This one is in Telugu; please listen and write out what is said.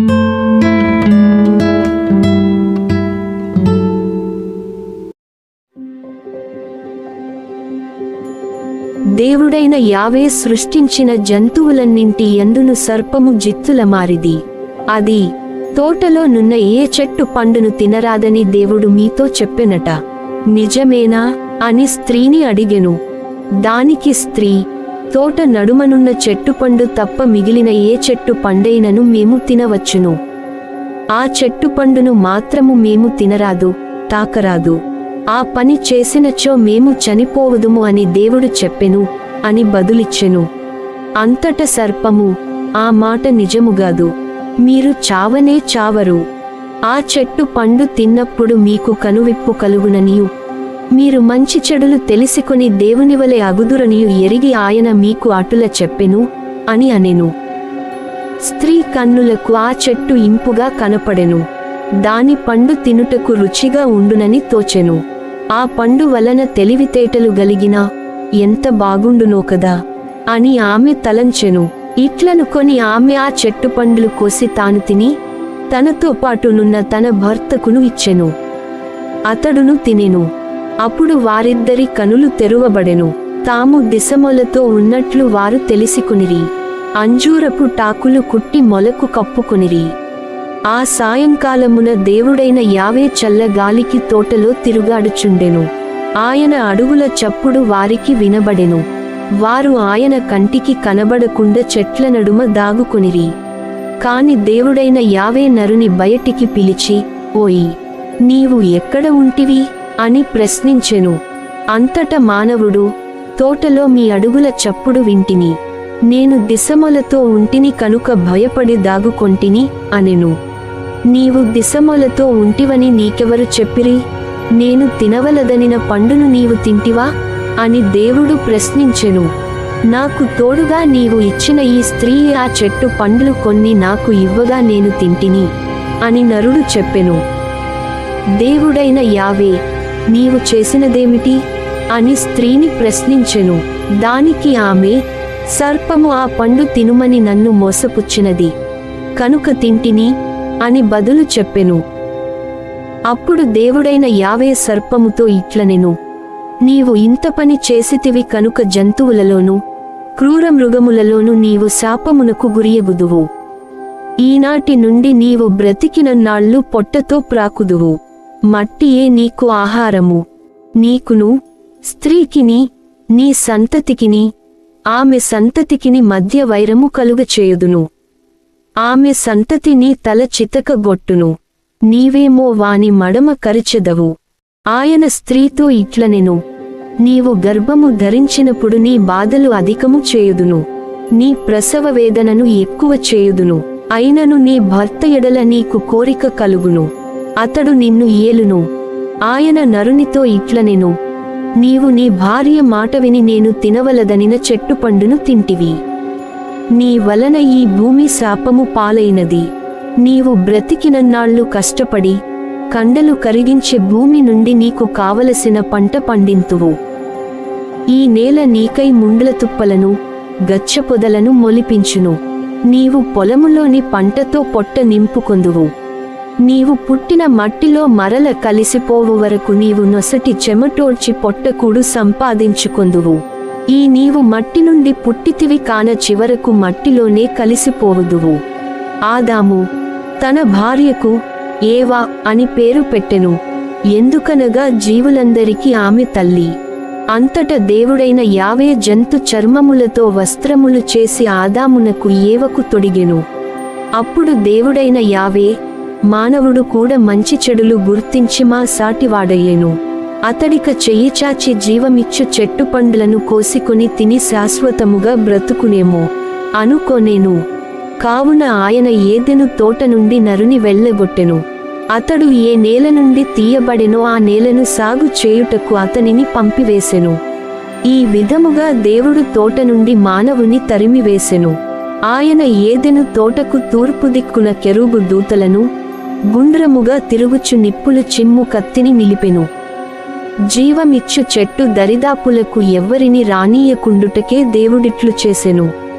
దేవుడైన యావే సృష్టించిన జంతువులన్నింటి ఎందును సర్పము జిత్తుల మారిది. అది తోటలో నున్న ఏ చెట్టు పండును తినరాదని దేవుడు మీతో చెప్పెనట. నిజమేనా అని స్త్రీని అడిగెను. దానికి స్త్రీ తోట నడుమనున్న చెట్టు పండు తప్ప మిగిలిన ఏ చెట్టు పండైనను మేము తినవచ్చును. ఆ చెట్టు పండును మాత్రము మేము తినరాదు తాకరాదు. ఆ పని చేసినచో మేము చనిపోవదుము అని దేవుడు చెప్పెను అని బదులిచ్చెను. అంతట సర్పము ఆ మాట నిజముగాదు మీరు చావనే చావరు. ఆ చెట్టు పండు తిన్నప్పుడు మీకు కనువిప్పు కలుగుననియు మీరు మంచి చెడులు తెలిసికొని దేవునివలె అగుదురనియు ఎరిగి ఆయన మీకు అటుల చెప్పెను అని అనెను. స్త్రీ కన్నులకు ఆ చెట్టు ఇంపుగా కనపడెను. దాని పండు తినుటకు రుచిగా ఉండునని తోచెను. ఆ పండు వలన తెలివితేటలు గలిగిన ఎంత బాగుండునో కదా అని ఆమె తలంచెను. ఇట్లనుకొని ఆమె ఆ చెట్టు పండ్లు కోసి తాను తిని తనతో పాటునున్న తన భర్తకును ఇచ్చెను. అతడును తినెను. అప్పుడు వారిద్దరి కనులు తెరువబడెను. తాము దిశమొలతో ఉన్నట్లు వారు తెలిసికునిరి. అంజూరపు టాకులు కుట్టి మొలకు కప్పుకునిరి. ఆ సాయంకాలమున దేవుడైన యావే చల్లగాలికి తోటలో తిరుగాడుచుండెను. ఆయన అడుగుల చప్పుడు వారికి వినబడెను. వారు ఆయన కంటికి కనబడకుండా చెట్ల నడుమ దాగుకొనిరి. కాని దేవుడైన యావే నరుని బయటికి పిలిచి ఓయి నీవు ఎక్కడ ఉంటివి? అని ప్రశ్నించెను. అంతట మానవుడు తోటలో మీ అడుగుల చప్పుడు వింటిని. నేను దిశమలతో ఉంటిని కనుక భయపడి దాగుకొంటిని అనెను. నీవు దిశమలతో ఉంటివని నీకెవరు చెప్పిరి? నేను తినవలదనిన పండును నీవు తింటివా? అని దేవుడు ప్రశ్నించెను. నాకు తోడుగా నీవు ఇచ్చిన ఈ స్త్రీ ఆ చెట్టు పండ్లు కొన్ని నాకు ఇవ్వగా నేను తింటిని అని నరుడు చెప్పెను. దేవుడైన యావే నీవు చేసినదేమిటి? అని స్త్రీని ప్రశ్నించెను. దానికి ఆమె సర్పము ఆ పండు తినుమని నన్ను మోసపుచ్చినది. కనుక తింటిని? అని బదులు చెప్పెను. అప్పుడు దేవుడైన యావే సర్పముతో ఇట్లనెను. నీవు ఇంత పని చేసితివి కనుక జంతువులలోను క్రూర మృగములలోను నీవు శాపమునకు గురియగుదువు. ఈనాటి నుండి నీవు బ్రతికిన నాళ్ళు పొట్టతో ప్రాకుదువు. మట్టియే నీకు ఆహారము. నీకును స్త్రీకిని నీ సంతతికిని ఆమె సంతతికిని మధ్య వైరము కలుగచేయుదును. ఆమె సంతతిని తల చితకగొట్టును. నీవేమో వాని మడమ కరిచెదవు. ఆయన స్త్రీతో ఇట్లనెను. నీవు గర్భము ధరించినప్పుడు నీ బాధలు అధికము చేయుదును. నీ ప్రసవ వేదనను ఎక్కువ చేయుదును. అయినను నీ భర్త ఎడల నీకు కోరిక కలుగును. అతడు నిన్ను ఏలును. ఆయన నరునితో ఇట్లనెను. నీవు నీ భార్య మాట విని నేను తినవలదనిన చెట్టు పండును తింటివి. నీ వలన ఈ భూమి శాపము పాలైనది. నీవు బ్రతికినన్నాళ్ళు కష్టపడి కండలు కరిగించే భూమి నుండి నీకు కావలసిన పంట పండింతువు. ఈ నేల నీకై ముండ్ల తుప్పలను గచ్చపొదలను మొలిపించును. నీవు పొలములోని పంటతో పొట్ట నింపుకొందువు. నీవు పుట్టిన మట్టిలో మరల కలిసిపోవు వరకు నీవు నొసటి చెమటోడ్చి పొట్టకూడు సంపాదించుకొందువు. ఈ నీవు మట్టి నుండి పుట్టితివి కాన చివరకు మట్టిలోనే కలిసిపోవుదువు. ఆదాము తన భార్యకు ఏవా అని పేరు పెట్టెను. ఎందుకనగా జీవులందరికీ ఆమె తల్లి. అంతట దేవుడైన యావే జంతు చర్మములతో వస్త్రములు చేసి ఆదామునకు ఏవకు తొడిగెను. అప్పుడు దేవుడైన యావే మానవుడు కూడా మంచి చెడులు గుర్తించి మా సాటివాడయ్యేను. అతడిక చెయ్యి చాచి జీవమిచ్చు చెట్టు పండ్లను కోసికొని తిని శాశ్వతముగా బ్రతుకునేమో. అనుకోనేను. కావున ఆయన ఏదెను తోట నుండి నరుని వెళ్ళగొట్టెను. అతడు ఏ నేల నుండి తీయబడెనో ఆ నేలను సాగు చేయుటకు అతనిని పంపివేసెను. ఈ విధముగా దేవుడు తోట నుండి మానవుని తరిమివేసెను. ఆయన ఏదెను తోటకు తూర్పు దిక్కున కెరూబు దూతలను గుండ్రముగా తిరుగుచు నిప్పులు చిమ్ము కత్తిని నిలిపెను. జీవమిచ్చు చెట్టు దరిదాపులకు ఎవ్వరిని రానీయకుండుటకే దేవుడిట్లు చేసెను.